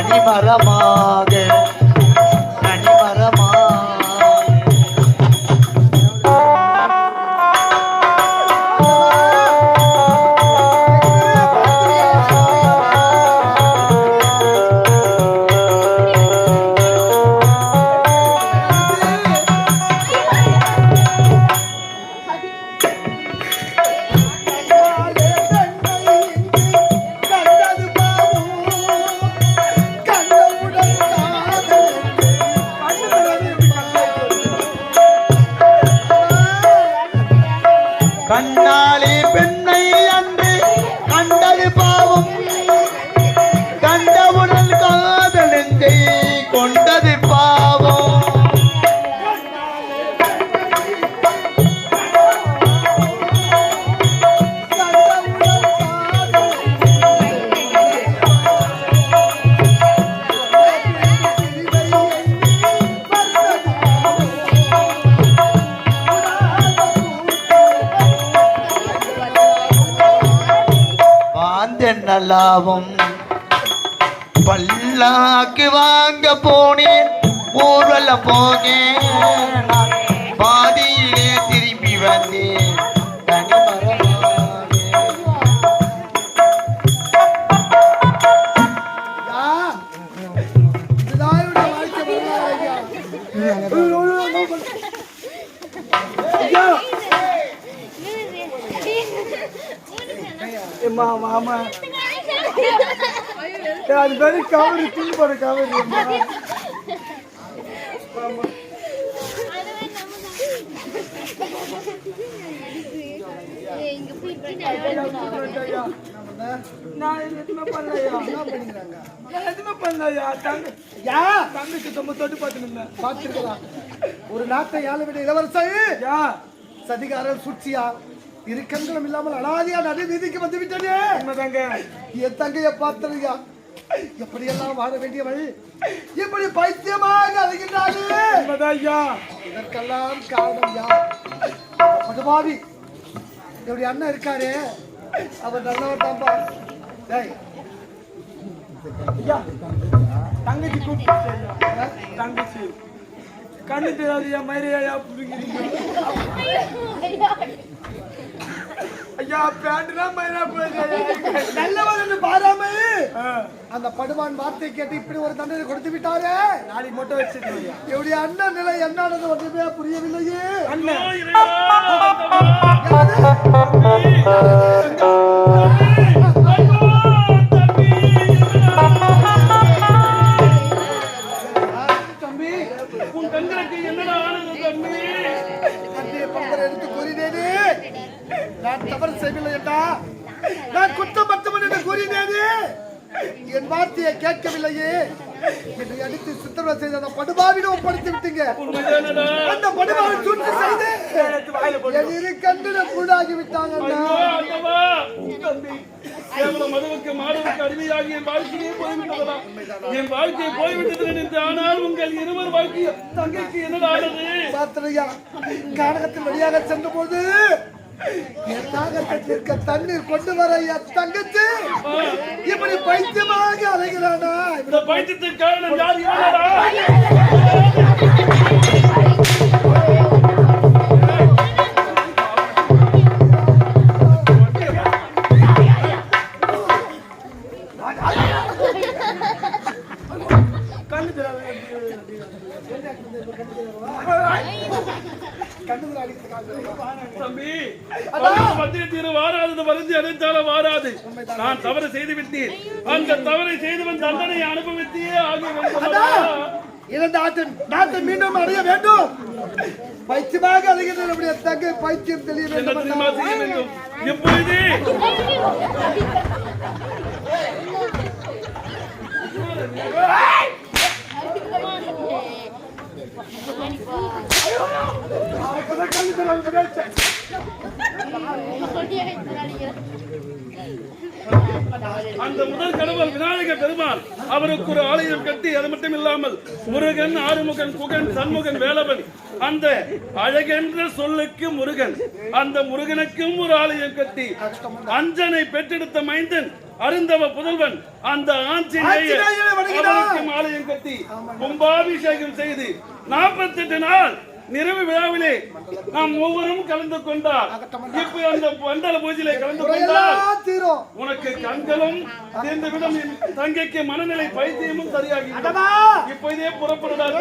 தனிமரமாக கண்ணாலே பெண்ணை அன்று கண்டது பாவம். பல்லாவும் பல்லாக்கு வாங்க போனேன் ஊர்வல போகேன் பாதியிலே திரும்பி வந்தேன் மாமா அது பேரு கவரு தூக்கி போற கவரு நான் எதுவுமே பண்ணலையா? நான் எதுவுமே பண்ணலையா? தங்க யா தங்கச்சி தொம்ப தொட்டு பார்த்துன்னு பார்த்திருக்கலாம். ஒரு நாட்டை ஆள விட இளவரசர் யா. சதிகாரர் சுட்சியா? இரு கண்களும் இல்லாமல் அனாதியா நடு வீதிக்கு வந்து விட்டனே. உண்மைதாங்க. என் தங்கைய பார்த்தனையா எப்படியெல்லாம் வாழ வேண்டியவள்? இப்படி பைத்தியமாக அழைகின்றாளே. உண்மைதான் ஐயா. இதற்கெல்லாம் காரணம் யார் பகவாவி என்னுடைய அண்ணன் இருக்காரே. அவர் நல்லவர் தான்ப்பா டேய். ஐயா தங்கச்சி கூப்பிட்டு தங்கச்சி. கண்ணு தெரியாது மயிரையா புரிஞ்சுக்கிறீங்க ஐயா பேண்ட்லாம் போயிடுச்சு பாராமல் ஆ, அந்த படுவான் வார்த்தை கேட்டு இப்படி ஒரு தண்டனை கொடுத்து விட்டாரே. நாளைக்கு மட்டும் ஐயா. என்னுடைய அண்ணன் நிலை என்னன்னு ஒன்றுமே புரியவில்லையே. அண்ணன் நான் தவறு செய்யவில்லை என்றா நான் குற்றமற்றவன் என்று கூறினேனே? என் வார்த்தையை கேட்கவில்லையே. என்னை அடித்து சித்திரவதை செய்த அந்த படுபாவிடம் ஒப்படைத்து விட்டீங்க. அந்த படுபாவை சுற்றி செய்து என் இரு கண்ணில கூடாகி விட்டாங்க மதுவுக்கு மாடவுக்கு அடிமையாகி என் வாழ்க்கையே போய்விட்டதா என் வாழ்க்கை போய்விட்டது நினைத்து ஆனால் உங்கள் இருவர் வாழ்க்கை தங்கைக்கு பார்த்தனையா கானகத்தில் வழியாக சென்ற போது என் தாகத்திற்கு தண்ணீர் கொண்டு வர என் தங்கச்சி. இப்படி பைத்தியமாக அலைகிறானா? இந்த பைத்தியத்துக்கு காரணம் யார் இவனடா கண்ணு தெரியாது தம்பி மத்திய தீர வாராதது வருந்தி அடைந்தாலும் வாராது. நான் தவறு செய்து விட்டேன். அந்த தவறை செய்தவன் தண்டனை அனுபவித்தே ஆக வேண்டும் இரண்டு நாட்டு மீண்டும் அடைய வேண்டும். பைத்தியமாக அலைகின்ற நம்முடைய தங்கை பைத்தியம் செய்ய வேண்டும்? எப்பொழுது? அந்த முதல் கடவுள் விநாயக பெருமாள் அவருக்கு ஒரு ஆலயம் கட்டி அது மட்டும் இல்லாமல் முருகன் ஆறுமுகன் குகன் சண்முகன் வேலவன் அந்த அழகென்ற சொல்லுக்கு முருகன் அந்த முருகனுக்கும் ஒரு ஆலயம் கட்டி அஞ்சனை பெற்றெடுத்த மைந்தன் அருந்தவ புதல்வன் அந்த ஆஞ்சநேயர் ஆலயம் கட்டி கும்பாபிஷேகம் செய்து நாற்பத்தெட்டு நாள் நிறைவு விழாவிலே நாம் ஒவ்வொரும் கலந்து கொண்டார் இப்ப அந்த மண்டல பூஜையிலே கலந்து தீரும். உனக்கு கண்களும் தீர்ந்துவிடும் என் தங்கைக்கு மனநிலை பைத்தியமும் சரியாகி! இப்ப இதே முருகன்